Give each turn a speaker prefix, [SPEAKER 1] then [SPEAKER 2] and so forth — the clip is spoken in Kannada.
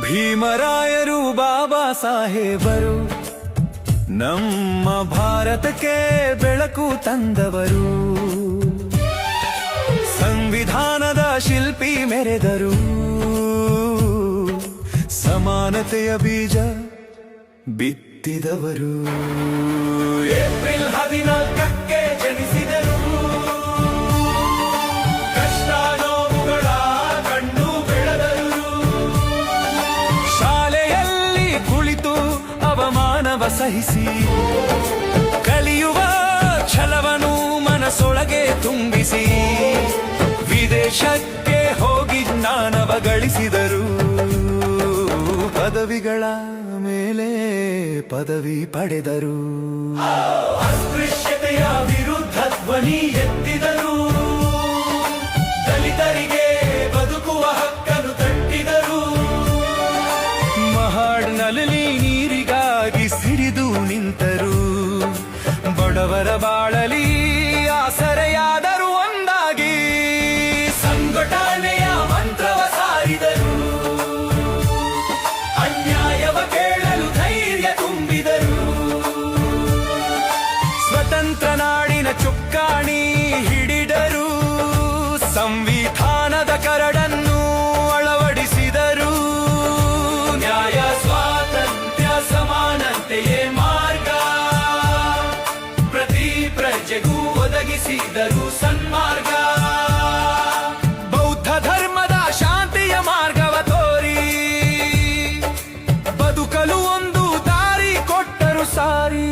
[SPEAKER 1] ಭೀಮರಾಯರು ಬಾಬಾ ಸಾಹೇಬರು, ನಮ್ಮ ಭಾರತಕ್ಕೆ ಬೆಳಕು ತಂದವರು. ಸಂವಿಧಾನದ ಶಿಲ್ಪಿ ಮೆರೆದರು. ಸಮಾನತೆಯ ಬೀಜ ಬಿತ್ತಿದವರು. ಏಪ್ರಿಲ್ ಹದಿನಾಲ್ಕಕ್ಕೆ ಸಹಿಸಿ. ಕಲಿಯುವ ಛಲವನು ಮನಸೊಳಗೆ ತುಂಬಿಸಿ. ವಿದೇಶಕ್ಕೆ ಹೋಗಿ ಜ್ಞಾನವ ಗಳಿಸಿದರು. ಪದವಿಗಳ ಮೇಲೆ ಪದವಿ ಪಡೆದರು. ಅಸ್ಪೃಶ್ಯತೆಯ ವಿರುದ್ಧ ಧ್ವನಿ ಎತ್ತಿದರು. ಬಡವರ ಬಾಳಲಿ, ಆಸರೆಯಾದರೂ ಒಂದಾಗಿ. ಸಂಘಟನೆಯ ಮಂತ್ರವ ಸಾರಿದರು. ಅನ್ಯಾಯವ ಕೇಳಲು ಧೈರ್ಯ ತುಂಬಿದರು. ಸ್ವತಂತ್ರ ನಾಡಿನ ಚುಕ್ಕಾಣಿ ಹಿಡಿದರು. ಸಂವಿಧಾನದ ಕರಡನ್ನು ಒದಗಿಸಿದರು ಸನ್ಮಾರ್ಗ. ಬೌದ್ಧ ಧರ್ಮದ ಶಾಂತಿಯ ಮಾರ್ಗವ ತೋರಿ. ಬದುಕಲು ಒಂದು ದಾರಿ ಕೊಟ್ಟರು ಸಾರಿ.